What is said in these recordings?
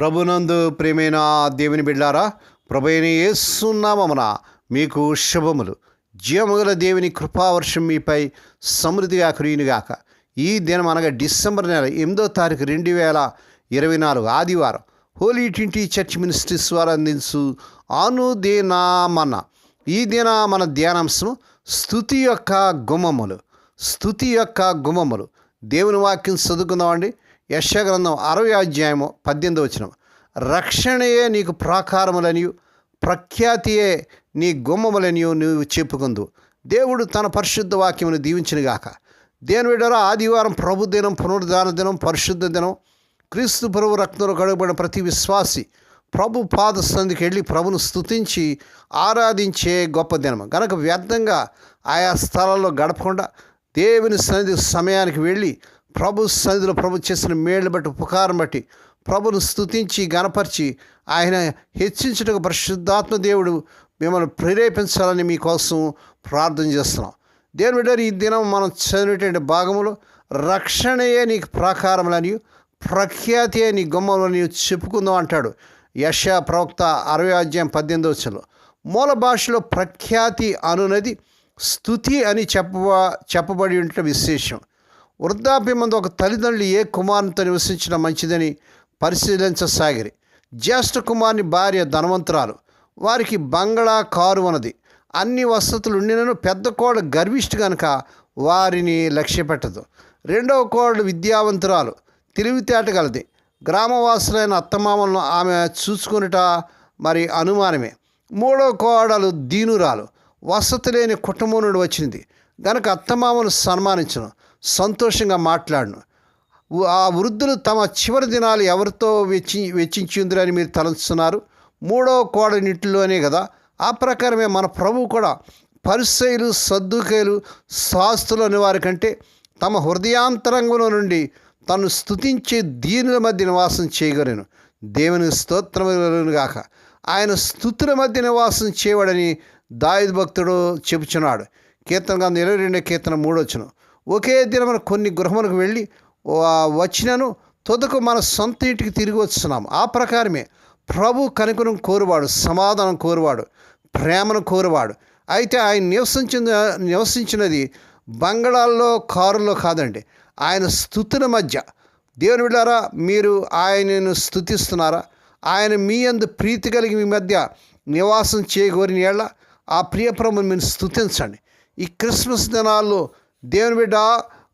ప్రభునందు ప్రేమైన దేవుని బిడ్డారా ప్రభైన యేసునామమున మీకు శుభములు. జీవముగల దేవుని కృపావర్షం మీపై సమృద్ధిగా కురియునుగాక ఈ దినం అనగా డిసెంబర్ నెల ఎనిమిదో తారీఖు రెండు వేల ఇరవై నాలుగు ఆదివారం హోలీ ట్వంటీ చర్చ్ మినిస్ట్రీస్ వారు అందించు అనుదినామన. ఈ దిన మన ధ్యానాంశం స్థుతి యొక్క గుమ్మములు స్థుతి యొక్క గుమములు. దేవుని వాక్యం చదువుకుందామండి. యశగ్రంథం అరవై అధ్యాయము పద్దెనిమిది వచ్చిన రక్షణయే నీకు ప్రాకారములనియు ప్రఖ్యాతియే నీ గుమ్మములనియు నువ్వు చెప్పుకుందు. దేవుడు తన పరిశుద్ధ వాక్యమును దీవించినగాక దేని విడరా ఆదివారం ప్రభు దినం పునరుద్ధాన దినం పరిశుద్ధ దినం క్రీస్తు ప్రభు రక్తంలో కడుగుబడిన ప్రతి విశ్వాసి ప్రభు పాద సంధికి వెళ్ళి ప్రభును స్తుతించి ఆరాధించే గొప్ప దినం కనుక వ్యర్థంగా ఆయా స్థలాల్లో గడపకుండా దేవుని సన్నిధి సమయానికి వెళ్ళి ప్రభు సన్నిధిలో ప్రభు చేసిన మేళ్ళు బట్టి ఉపకారం బట్టి ప్రభును స్తుతించి గనపరిచి ఆయన హెచ్చించుటకు పరిశుద్ధాత్మ దేవుడు మిమ్మల్ని ప్రేరేపించాలని మీకోసం ప్రార్థన చేస్తున్నాం. దేవుని బిడ్డారు ఈ దినం మనం చదివినటువంటి భాగములో రక్షణయే నీకు ప్రాకారములని ప్రఖ్యాతి నీ గుమ్మలని చెప్పుకుందాం అంటాడు యశ ప్రవక్త అరవై అధ్యాయం పద్దెనిమిది వచ్చంలో మూల భాషలో ప్రఖ్యాతి అనునది స్థుతి అని చెప్ప చెప్పబడి ఉంటే విశేషం. వృద్ధాప్యమందు ఒక తల్లిదండ్రులు ఏ కుమారునితో నివసించిన మంచిదని పరిశీలించసాగిరి. జ్యేష్ఠ కుమారుని భార్య ధనవంతురాలు. వారికి బంగళా కారు ఉన్నది. అన్ని వసతులు ఉండినను పెద్ద కోడ గర్విష్టి కనుక వారిని లక్ష్య పెట్టదు రెండవ కోడలు విద్యావంతురాలు. తెలివితేటగలది గ్రామవాసులైన అత్తమామలను ఆమె చూసుకునిట మరి అనుమానమే. మూడవ కోడలు దీనురాలు. వసతి లేని కుటుంబం నుండి వచ్చింది. గనక అత్తమామను సన్మానించను. సంతోషంగా మాట్లాడను. ఆ వృద్ధులు తమ చివరి దినాలు ఎవరితో వెచ్చి వెచ్చించిందిరని మీరు తలంచుతున్నారు? మూడవ కోడ నీటిలోనే కదా? ఆ ప్రకారమే మన ప్రభు కూడా పరిశైలు సర్దుకేలు శాస్తులు అనే వారి కంటే తమ హృదయాంతరంగంలో నుండి తను స్తుతించే దీనుల మధ్య నివాసం చేయగలను. దేవుని స్తోత్రములను గాక. ఆయన స్థుతుల మధ్య నివాసం చేయవాడని దాయుద్ భక్తుడు చెబుచున్నాడు కీర్తన గ్రంథం ఇరవై రెండో కీర్తన మూడొచ్చును ఒకే దినమున కొన్ని గృహములకు వెళ్ళి వచ్చినను తొదకు మన సొంత ఇంటికి తిరిగి వస్తున్నాం ఆ ప్రకారమే ప్రభు కనుకను కోరువాడు సమాధానం కోరువాడు ప్రేమను కోరువాడు. అయితే ఆయన నివసించిన నివసించినది బంగళాల్లో కారులో కాదండి. ఆయన స్థుతుల మధ్య. దేవుని బిడ్డారా మీరు ఆయనను స్థుతిస్తున్నారా? ఆయన మీ అందు ప్రీతి కలిగి మీ మధ్య నివాసం చేయగోరిన ఏళ్ళ ఆ ప్రియప్రభుని మీరు స్థుతించండి. ఈ క్రిస్మస్ దినాల్లో దేవుని బిడ్డ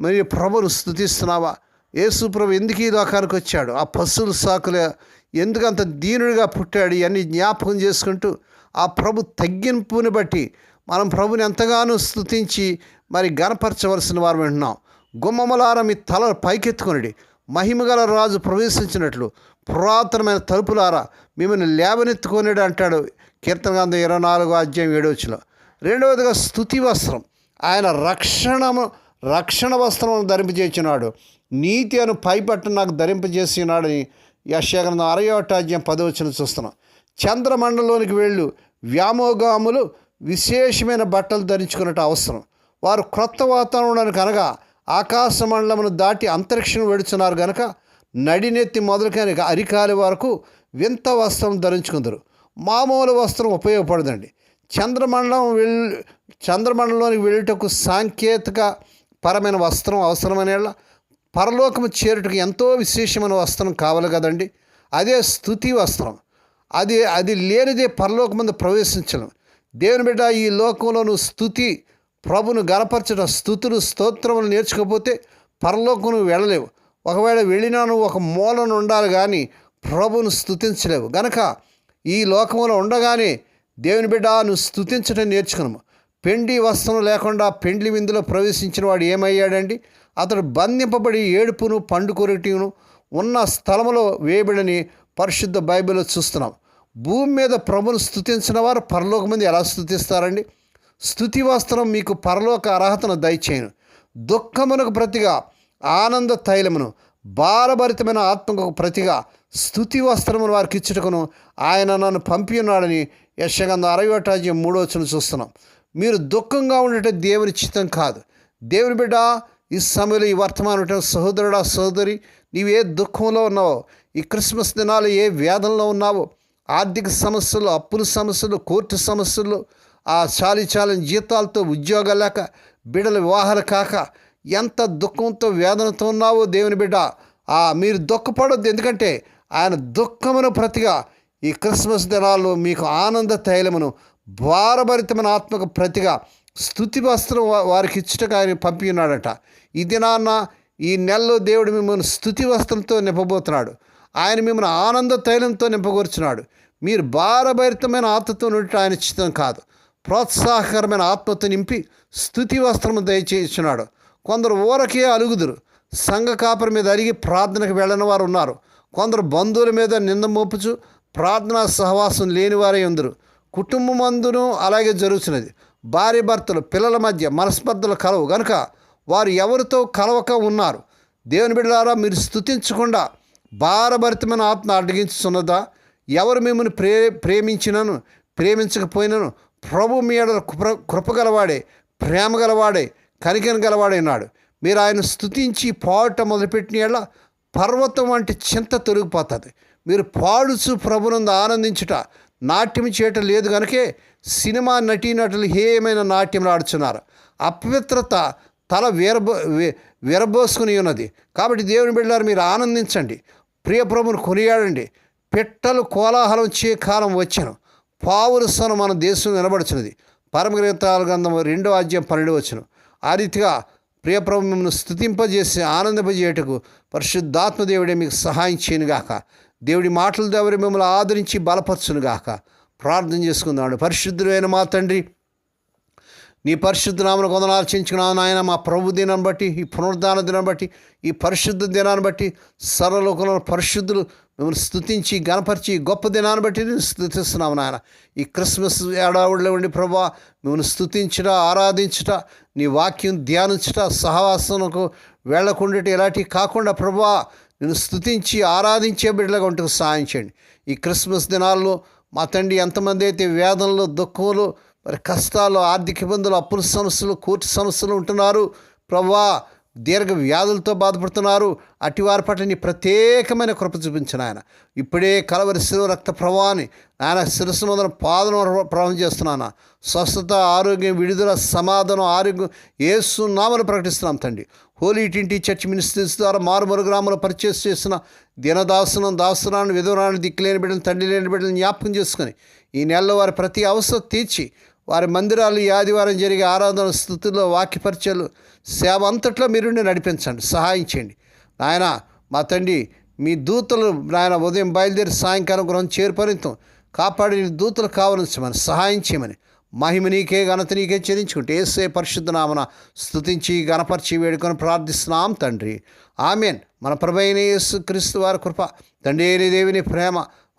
మరి ప్రభును స్థుతిస్తున్నావా యేసు ప్రభు ఎందుకు ఈ లోకానికి వచ్చాడు? ఆ పశువుల సాకులే ఎందుకు అంత దీనుడిగా పుట్టాడు? ఇవన్నీ జ్ఞాపకం చేసుకుంటూ ఆ ప్రభు తగ్గింపుని బట్టి మనం ప్రభుని ఎంతగానో స్థుతించి మరి గనపరచవలసిన వారు వింటున్నాం. గుమ్మములార మీ తల పైకెత్తుకొనిడి. మహిమగల రాజు ప్రవేశించినట్లు పురాతనమైన తలుపులారా మిమ్మల్ని లేవనెత్తుకొనిడు అంటాడు కీర్తన గ్రంథం ఇరవై నాలుగో అధ్యాయం ఏడవచ్చులో రెండవదిగా స్థుతి వస్త్రం ఆయన రక్షణము రక్షణ వస్త్రమును ధరింపజేసినాడు నీతి అను పైపట్టు నాకు ధరింపజేసినాడని యశగ్రంథం అరవై ఒకటి పదవచన చూస్తున్నాం. చంద్రమండలంలోనికి వెళ్ళు. వ్యామోగాములు విశేషమైన బట్టలు ధరించుకున్నట్టు అవసరం. వారు క్రొత్త వాతావరణానికి అనగా ఆకాశ మండలమును దాటి అంతరిక్షం వెడుచున్నారు గనక నడినెత్తి మొదలుకైన అరికాలి వరకు వింత వస్త్రం ధరించుకుందరు. మామూలు వస్త్రం ఉపయోగపడదండి. చంద్రమండలం వెళ్ చంద్రమండలంలోనికి వెళ్ళుటకు సాంకేతిక పరమైన వస్త్రం అవసరమనేళ్ళ పరలోకము చేరుటకు ఎంతో విశేషమైన వస్త్రం కావాలి కదండి. అదే స్థుతి వస్త్రం. అది అది లేనిదే పరలోకం ముందు ప్రవేశించడం దేవుని బిడ్డ ఈ లోకంలో నువ్వు స్థుతి ప్రభును గనపరచడం స్థుతులు స్తోత్రములు నేర్చుకోకపోతే పరలోకం వెళ్ళలేవు. ఒకవేళ వెళ్ళినా నువ్వు ఒక మూలను ఉండాలి కానీ ప్రభును స్థుతించలేవు. గనక ఈ లోకంలో ఉండగానే దేవుని బిడ్డ నువ్వు స్థుతించడం నేర్చుకున్నాము. పెండి వస్త్రం లేకుండా పెండ్లి విందులో ప్రవేశించిన వాడు ఏమయ్యాడండి? అతడు బంధింపబడి ఏడుపును పండుకొరటిను ఉన్న స్థలములో వేయబడని పరిశుద్ధ బైబిల్లో చూస్తున్నాం. భూమి మీద ప్రభును స్థుతించిన వారు పరలోక మంది ఎలా స్థుతిస్తారండి స్థుతి వస్త్రం మీకు పరలోక అర్హతను దయచేయను. దుఃఖమునకు ప్రతిగా ఆనంద తైలమును భారభరితమైన ఆత్మకు ప్రతిగా స్థుతి వస్త్రమును వారికి ఇచ్చుటకును ఆయన నన్ను పంపి ఉన్నాడని యశగంధ అరవై ఒకటి మూడవచ్చును చూస్తున్నాం. మీరు దుఃఖంగా ఉండటం దేవుని చిత్తం కాదు. దేవుని బిడ్డ ఈ సమయంలో ఈ వర్తమానం సహోదరుడా సహోదరి నీవే దుఃఖంలో ఉన్నావో. ఈ క్రిస్మస్ దినాలు ఏ వేదనలో ఉన్నావో? ఆర్థిక సమస్యలు అప్పుల సమస్యలు కోర్టు సమస్యలు ఆ చాలి చాలని జీతాలతో ఉద్యోగాలు లేక బిడ్డల వివాహాలు కాక ఎంత దుఃఖంతో వేదనతో ఉన్నావో దేవుని బిడ్డ? మీరు దుఃఖపడొద్దు. ఎందుకంటే ఆయన దుఃఖమును ప్రతిగా ఈ క్రిస్మస్ దినాల్లో మీకు ఆనంద తైలమును భారభరితమైన ఆత్మకు ప్రతిగా స్థుతి వస్త్రం వారికి ఇచ్చుటకు ఆయన పంపి ఉన్నాడట. ఈ దినాన్న ఈ నెలలో దేవుడు మిమ్మల్ని స్థుతి వస్త్రంతో నింపబోతున్నాడు. ఆయన మిమ్మల్ని ఆనంద తైలంతో నింపగూర్చున్నాడు. మీరు భారభరితమైన ఆత్మతో నుండి ఆయన ఇచ్చితం కాదు. ప్రోత్సాహకరమైన ఆత్మతో నింపి స్థుతి వస్త్రము దయచేస్తున్నాడు కొందరు ఊరకే అలుగుదురు. సంఘ కాపరి మీద అరిగి ప్రార్థనకు వెళ్ళని వారు ఉన్నారు. కొందరు బంధువుల మీద నింద మోపుచు ప్రార్థనా సహవాసం లేని వారే ఉందరు. కుటుంబమందును అలాగే జరుగుతున్నది భార్య భర్తలు పిల్లల మధ్య మనస్పర్ధలు కలవు. గనుక వారు ఎవరితో కలవక ఉన్నారు? దేవుని బిడ్డలారా మీరు స్థుతించకుండా భారభరితమైన ఆత్మ అడ్డగించుతున్నదా ఎవరు మిమ్మల్ని ప్రే ప్రేమించినను ప్రేమించకపోయినను? ప్రభు మీ ఎడల కృప కృపగలవాడే ప్రేమ గలవాడే కనికన గలవాడే ఉన్నాడు మీరు ఆయన స్థుతించి పాట మొదలుపెట్టిన పర్వతం వంటి చింత తొలగిపోతుంది. మీరు పాడుచు ప్రభునందు ఆనందించుట నాట్యం చేయటం లేదు కనుకే సినిమా నటీనటులు హేయమైన నాట్యం ఆడుచున్నారు అపవిత్రత తల వీరబో విరబోసుకుని ఉన్నది. కాబట్టి దేవుని బిడ్డారు మీరు ఆనందించండి. ప్రియప్రభుని కొనియాడండి. పిట్టలు కోలాహలం చే కాలం వచ్చాను. పావుల స్వరం మన దేశం నిలబడుచున్నది. పరమగ్రంథాల గ్రంథం రెండో అధ్యాయం పన్నెండు వచ్చును ఆ రీతిగా ప్రియప్రభు మిమ్మల్ని స్థుతింపజేసి ఆనందింపజేయటకు పరిశుద్ధాత్మ దేవుడే మీకు సహాయం చేయనుగాక. దేవుడి మాటల ద్వారా మిమ్మల్ని ఆదరించి బలపరచునుగాక. ప్రార్థన చేసుకుందాం పరిశుద్ధులైన మా తండ్రి నీ పరిశుద్ధ నామను కొందనాలు నాయన మా ప్రభు దినాన్ని బట్టి ఈ పునరుద్ధాన దినాన్ని బట్టి ఈ పరిశుద్ధ దినాన్ని బట్టి సర్వలోకంలో పరిశుద్ధులు మిమ్మల్ని స్థుతించి గణపరిచి గొప్ప దినాన్ని బట్టి నేను స్థుతిస్తున్నాము నాయన. ఈ క్రిస్మస్ ఏడావుడిలో ఉండి ప్రభా మిమ్మల్ని స్థుతించట ఆరాధించుట నీ వాక్యం ధ్యానించట సహవాసనకు వెళ్ళకుండేటి ఇలాంటివి కాకుండా ప్రభా నేను స్థుతించి ఆరాధించే బిడ్డలుగా ఉంటుంది సాయం చేయండి. ఈ క్రిస్మస్ దినాల్లో మా తండ్రి ఎంతమంది అయితే వేదనలు దుఃఖంలో మరి కష్టాలు ఆర్థిక ఇబ్బందులు అప్పుల సమస్యలు కోర్టు సమస్యలు ఉంటున్నారు. ప్రవ్వా దీర్ఘ వ్యాధులతో బాధపడుతున్నారు. అటివారి పట్ల నీ ప్రత్యేకమైన కృప చూపించిన ఆయన ఇప్పుడే కలవరి శిలువ రక్త ప్రవాహాన్ని ఆయన శిరస్సు మొదల పాదన ప్రవాహం చేస్తున్నాను. స్వస్థత ఆరోగ్యం విడుదల సమాధానం ఆరోగ్యం ఏసు నామను ప్రకటిస్తున్నాం తండ్రి. హోలీ టింటి చర్చ్ మినిస్ట్రీస్ ద్వారా మారుమరు గ్రామంలో పరిచయం చేసిన దినదాసనం దాసనాన్ని విధవరాన్ని దిక్కులేని బిడ్డలు తండ్రి లేని బిడ్డలను జ్ఞాపకం చేసుకొని ఈ నెలలో వారి ప్రతి అవసరం తీర్చి వారి మందిరాలు ఈ ఆదివారం జరిగే ఆరాధన స్థుతుల్లో వాక్యపరిచయాలు సేవ అంతట్లో మీరు నడిపించండి సహాయం చేయండి. నాయన మా తండ్రి మీ దూతలు నాయన ఉదయం బయలుదేరి సాయంకాలం గృహం చేరుపరితం. కాపాడి దూతలు కావలసిమని సహాయం చేయమని. మహిమ నీకే ఘనత నీకే చెల్లించుకుంటే ఏసే పరిశుద్ధ నామన స్తుతించి గణపరిచి వేడుకొని ప్రార్థిస్తున్నాం తండ్రి. ఆమెన్. మన ప్రభైన యేసు క్రీస్తు వారి కృప తండ్రి దేవిని ప్రేమ